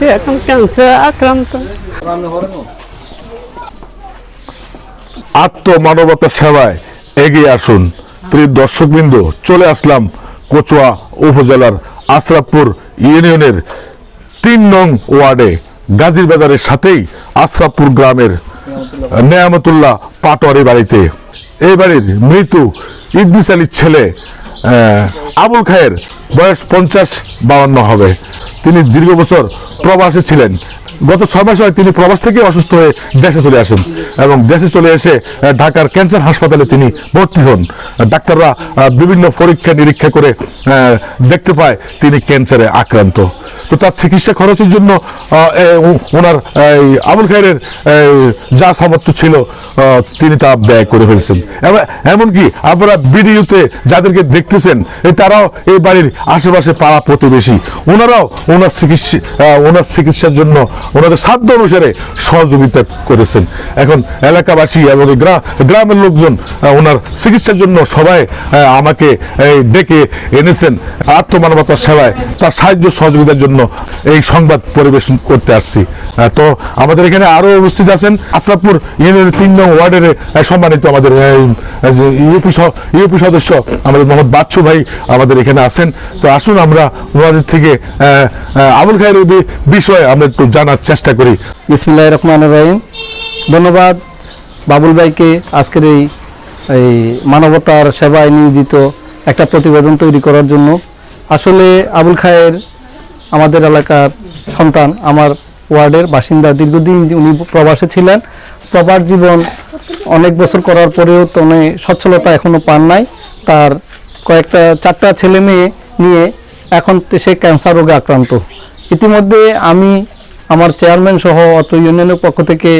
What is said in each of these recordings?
সে এখন ক্যান্সার আক্রান্ত। আত্মমানবতা সেবায় এগিয়ে আসুন। প্রিয় দর্শকবৃন্দ, চলে আসলাম কচুয়া উপজেলার আশরাফপুর ইউনিয়নের তিন নং ওয়ার্ডে, গাজীর বাজারের সাথেই আশরাফপুর গ্রামের নেয়ামতুল্লাহ পাটোয়ারি বাড়িতে। এই বাড়ির মৃত ইদ্রিস আলীর ছেলে আবুল খায়ের বয়স পঞ্চাশ বাউন্ন হবে। তিনি দীর্ঘ বছর প্রবাসে ছিলেন। গত ছয় মাস হয় তিনি প্রবাস থেকে অসুস্থ হয়ে দেশে চলে আসেন এবং দেশে চলে এসে ঢাকার ক্যান্সার হাসপাতালে তিনি ভর্তি হন। ডাক্তাররা বিভিন্ন পরীক্ষা নিরীক্ষা করে দেখতে পায় তিনি ক্যান্সারে আক্রান্ত। তো তার চিকিৎসা খরচের জন্য ওনার এই, আবুল খায়ের যা সামর্থ্য ছিল তিনি তা ব্যয় করে ফেলছেন। এমনকি আপনারা ভিডিওতে যাদেরকে দেখতেছেন তারাও এই বাড়ির আশেপাশে পাড়া প্রতিবেশী। ওনারাও ওনার চিকিৎসা ওনার চিকিৎসার জন্য ওনাদের সাধ্য অনুসারে সহযোগিতা করেছেন। এখন এলাকাবাসী এবং গ্রামের লোকজন ওনার চিকিৎসার জন্য সবাই আমাকে ডেকে এনেছেন আত্মমানবতার সেবায়। তার সাহায্য সহযোগিতার জন্য এই সংবাদ পরিবেশন করতে আসছি। তো আমাদের এখানে আরও উপস্থিত আছেন আশরাফপুর ইউনিয়নের তিন নং ওয়ার্ডের সম্মানিত আমাদের ইউপি ইউপি সদস্য আমাদের মোহাম্মদ বাচ্চু ভাই আমাদের এখানে আছেন। তো আসুন আমরা ওনাদের থেকে আবুল খায়ের বিষয়ে আমরা একটু জানার চেষ্টা করি। বিসমুল্লাহ রহমান রহিম। ধন্যবাদ বাবুল ভাইকে আজকের এই এই মানবতার সেবায় নিয়োজিত একটা প্রতিবেদন তৈরি করার জন্য। আসলে আবুল খায়ের আমাদের এলাকার সন্তান, আমার ওয়ার্ডের বাসিন্দা দীর্ঘদিন উনি প্রবাসে ছিলেন। প্রবাস জীবন অনেক বছর করার পরেও তো উনি সচ্ছলতা এখনও পান নাই। তার কয়েকটা, চারটা ছেলে মেয়ে নিয়ে এখন সে ক্যান্সার রোগে আক্রান্ত। ইতিমধ্যে আমি আমার চেয়ারম্যান সহ অত্র ইউনিয়নের পক্ষ থেকে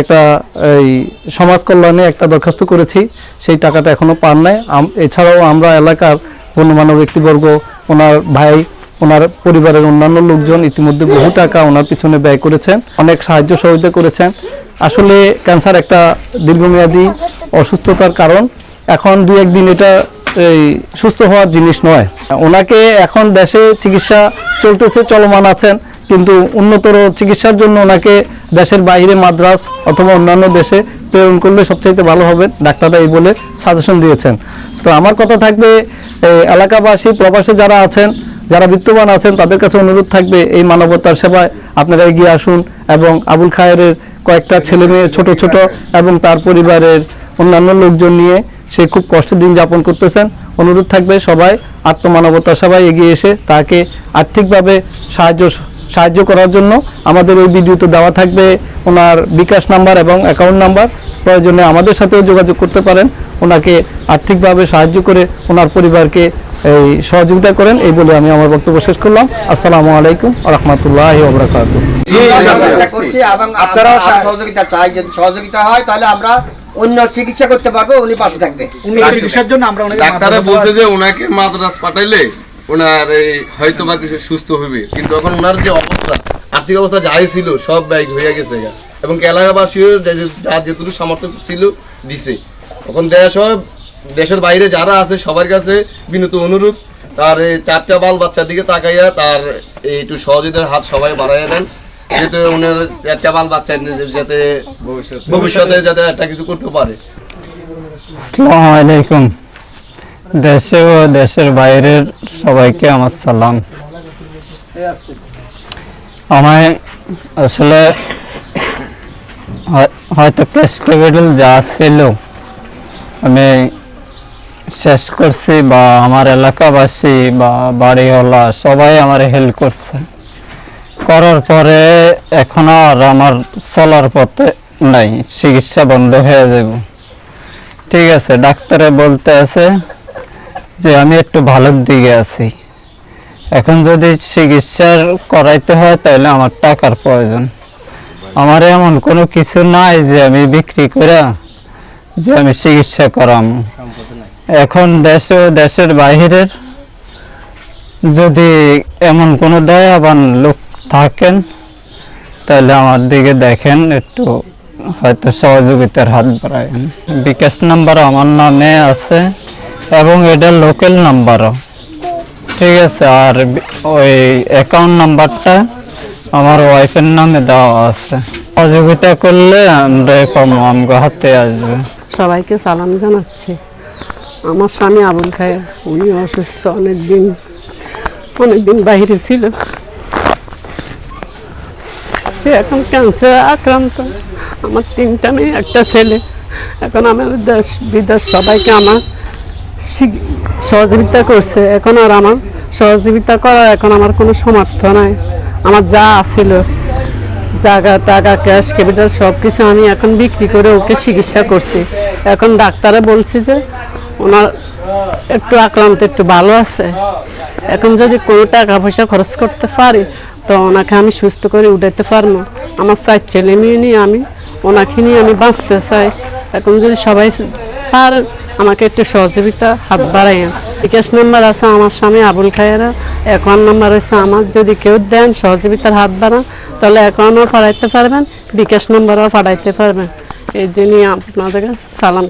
একটা এই সমাজ কল্যাণে একটা দরখাস্ত করেছি। সেই টাকাটা এখনও পান নাই। এছাড়াও আমরা এলাকার গণ্যমান্য ব্যক্তিবর্গ, ওনার ভাই ওনার পরিবারের অন্যান্য লোকজন ইতিমধ্যে বহু টাকা ওনার পিছনে ব্যয় করেছেন, অনেক সাহায্য সহযোগিতা করেছেন। আসলে ক্যান্সার একটা দীর্ঘমেয়াদী অসুস্থতার কারণ। এখন দু একদিন এটা এই সুস্থ হওয়ার জিনিস নয়। ওনাকে এখন দেশে চিকিৎসা চলতেছে, চলমান আছেন, কিন্তু উন্নতর চিকিৎসার জন্য ওনাকে দেশের বাইরে মাদ্রাস অথবা অন্যান্য দেশে প্রেরণ করলে সবচাইতে ভালো হবে, ডাক্তাররা এই বলে সাজেশন দিয়েছেন। তো আমার কথা থাকবে এলাকাবাসী, প্রবাসে যারা আছেন যারা বিত্তবান আছেন, তাদের কাছে অনুরোধ থাকবে এই মানবতার সেবায় আপনারা এগিয়ে আসুন এবং আবুল খায়ের কয়েকটা ছেলে মেয়ে ছোট ছোট এবং তার পরিবারের অন্যান্য লোকজন নিয়ে সে খুব কষ্টের দিন যাপন করতেছেন। অনুরোধ থাকবে সবাই আত্মমানবতা সবাই এগিয়ে এসে তাকে আর্থিকভাবে সাহায্য সাহায্য করার জন্য আমাদের এই ভিডিওতে দেওয়া থাকবে ওনার বিকাশ নাম্বার এবং অ্যাকাউন্ট নাম্বার। প্রয়োজনে আমাদের সাথেও যোগাযোগ করতে পারেন। ওনাকে আর্থিকভাবে সাহায্য করে ওনার পরিবারকে এই সহযোগিতা করেন এই বলে আমি আমার বক্তব্য শেষ করলাম। আসসালামু আলাইকুম রহমতুল্লাহ ওবরাকাতুহ করছি এবং আপনারাও সহযোগিতা চাই যদি সহযোগিতা হয় তাহলে আমরা অন্য চিকিৎসা করতে পারব উনি পাশে থাকবে। চিকিৎসার জন্য আমরা অনেক বলছে যে ওনাকে মাদ্রাস পাঠাইলে ওনার এই হয়তো বা কিছু সুস্থ হবে কিন্তু এখন ওনার যে অবস্থা আর্থিক অবস্থা যাই ছিল সব ব্যয় হয়ে গেছে এবং এলাকাবাসীও যে- যে- যেটুকু সামর্থ্য ছিল দিছে। এখন দেশ দেশের বাইরে যারা আছে সবার কাছে বিনত অনুরোধ। তার এই চারটা বাল বাচ্চার দিকে তাকাইয়া তার এই একটু সহযোগিতার হাত সবাই বাড়াইয়া দেন। যাতে ওনার চারটা বাল বাচ্চা যাতে ভবিষ্যতে। যাতে একটা কিছু করতে পারে। আসসালামু আলাইকুম। দেশে ও দেশের বাইরের সবাইকে আমার সালাম। আমায় আসলে হয়- হয়তো প্রেসক্রিবেডল যা ছিল আমি শেষ করছি বা আমার এলাকাবাসী বা বাড়িওয়ালা সবাই আমার হেল্প করছে। করার পরে এখন আর আমার চলার পথে নাই, চিকিৎসা বন্ধ হয়ে যাব। ঠিক আছে, ডাক্তারে বলতে আছে যে আমি একটু ভালোর দিকে আছি। এখন যদি চিকিৎসার করাইতে হয় তাহলে আমার টাকার প্রয়োজন। আমার এমন কোনো কিছু নাই যে আমি বিক্রি করে যে আমি চিকিৎসা করাম। এখন দেশে দেশের বাহিরের যদি এমন কোনো দয়াবান লোক থাকেন, তাহলে আমার দিকে দেখেন, একটু হয়তো সহযোগিতার হাত বাড়ায়েন। বিকাশ নাম্বার আমার নামে আছে এবং এটা লোকাল নাম্বারও। ঠিক আছে, আর ওই অ্যাকাউন্ট নাম্বারটা আমার ওয়াইফের নামে দেওয়া আছে। সহযোগিতা করলে আমরা কম আমগো হাতে আসবে। সবাইকে সালাম জানাচ্ছি। আমার স্বামী আবুল খায় উনি অসুস্থ অনেক দিন অনেক দিন বাইরে ছিল। সে এখন ক্যান্সার আক্রান্ত। আমার তিনটা মেয়ে, একটা ছেলে। এখন আমাদের দেশ, বিদেশ সবাইকে আমার সহযোগিতা করছে। এখন আর আমার সহযোগিতা করার এখন আমার কোনো সমর্থ নাই। আমার যা আছিল জায়গা টাকা ক্যাশ ক্যাপিটাল সব কিছু আমি এখন বিক্রি করে ওকে চিকিৎসা করছি। এখন ডাক্তারে বলছে যে ওনার একটু আক্রান্ত, একটু ভালো আছে। এখন যদি কোনো টাকা পয়সা খরচ করতে পারি, তো ওনাকে আমি সুস্থ করে উঠাইতে পারব। আমার চার ছেলে মেয়ে নিয়ে আমি, ওনাকে নিয়ে আমি বাঁচতে চাই। এখন যদি সবাই পার, আমাকে একটু সহযোগিতা, হাত বাড়াইয়েন। বিকাশ নাম্বার আছে আমার স্বামী আবুল খায়েরা অ্যাকাউন্ট নাম্বার হচ্ছে আমার। যদি কেউ দেন সহযোগিতার হাত বাড়ান, তাহলে অ্যাকাউন্টও পাঠাইতে পারবেন, বিকাশ নাম্বারও পাঠাইতে পারবেন। এই জন্যই আপনাদেরকে সালাম